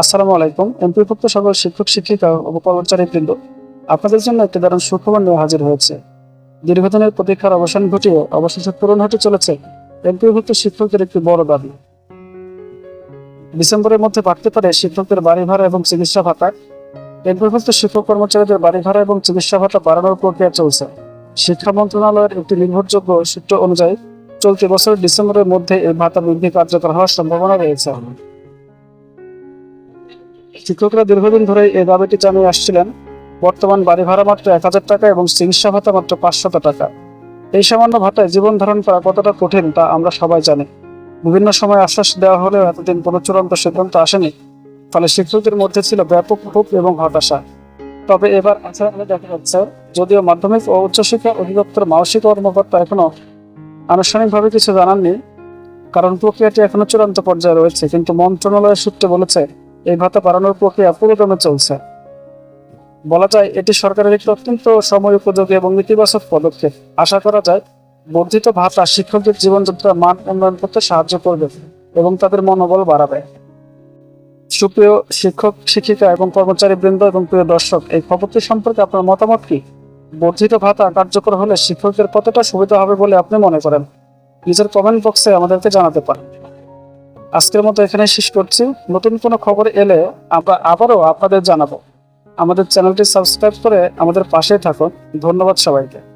আসসালামু আলাইকুম এমপিভুক্ত সকল শিক্ষক, শিক্ষিকা ও কর্মচারী বৃন্দ আপনাদের জন্য একটি দারুণ সুখবর নিয়ে হাজির হয়েছে। দীর্ঘদিনের প্রতীক্ষার অবসান ঘটিয়ে অবশেষে পূরণ হতে চলেছে এমপিভুক্ত শিক্ষকদের একটি বড় দাবি। ডিসেম্বরের মধ্যে বাড়তে পারে শিক্ষকদের বাড়ি ভাড়া এবং চিকিৎসা ভাতা। এমপিভুক্ত শিক্ষক কর্মচারীদের বাড়ি ভাড়া এবং চিকিৎসা ভাতা বাড়ানোর প্রক্রিয়া চলছে। শিক্ষা মন্ত্রণালয়ের একটি নির্ভরযোগ্য সূত্র অনুযায়ী, চলতি বছরের ডিসেম্বরের মধ্যে এই ভাতা বৃদ্ধি কার্যকর হওয়ার সম্ভাবনা রয়েছে। শিক্ষকরা দীর্ঘদিন ধরে এই দাবিটি জানিয়ে আসছিলেন, বর্তমান বাড়ি ভাড়া মাত্র এক হাজার টাকা এবং চিকিৎসা ভাতা মাত্র পাঁচশত টাকা। এই সামান্য ভাতায় জীবন ধারণ করা কতটা কঠিন তা আমরা সবাই জানি। বিভিন্ন সময় আশ্বাস দেওয়া হলেও এতদিন কোনো চূড়ান্ত সিদ্ধান্ত আসেনি, ফলে শিক্ষকদের মধ্যে ছিল ব্যাপক ক্ষোভ এবং হতাশা। তবে এবার আচরণে দেখা যাচ্ছে, যদিও মাধ্যমিক ও উচ্চশিক্ষা অধিদপ্তর মানসিক কর্মকর্তা এখনও আনুষ্ঠানিকভাবে কিছু জানাননি, কারণ প্রক্রিয়াটি এখনও চূড়ান্ত পর্যায়ে রয়েছে, কিন্তু মন্ত্রণালয়ের সূত্রে বলেছে এই ভাতা বাড়ানোর প্রক্রিয়া পুরোদমে চলছে। বলা যায়, এটি সরকারের একটি অত্যন্ত সময় উপযোগী এবং ইতিবাচক পদক্ষেপ। আশা করা যায়, বর্ধিত ভাতা শিক্ষকদের জীবনযাত্রার মান উন্নয়ন করতে সাহায্য করবে এবং তাদের মনোবল বাড়াবে। সুপ্রিয় শিক্ষক, শিক্ষিকা এবং কর্মচারী বৃন্দ এবং প্রিয় দর্শক, এই খবরটি সম্পর্কে আপনার মতামত কি? বর্ধিত ভাতা কার্যকর হলে শিক্ষকদের কতটা সুবিধা হবে বলে আপনি মনে করেন? নিজের কমেন্ট বক্সে আমাদেরকে জানাতে পারেন। আজকের মতো এখানে শেষ করছি। নতুন কোনো খবর এলে আমরা আবারও আপনাদের জানাব। আমাদের চ্যানেলটি সাবস্ক্রাইব করে আমাদের পাশে থাকুন। ধন্যবাদ সবাইকে।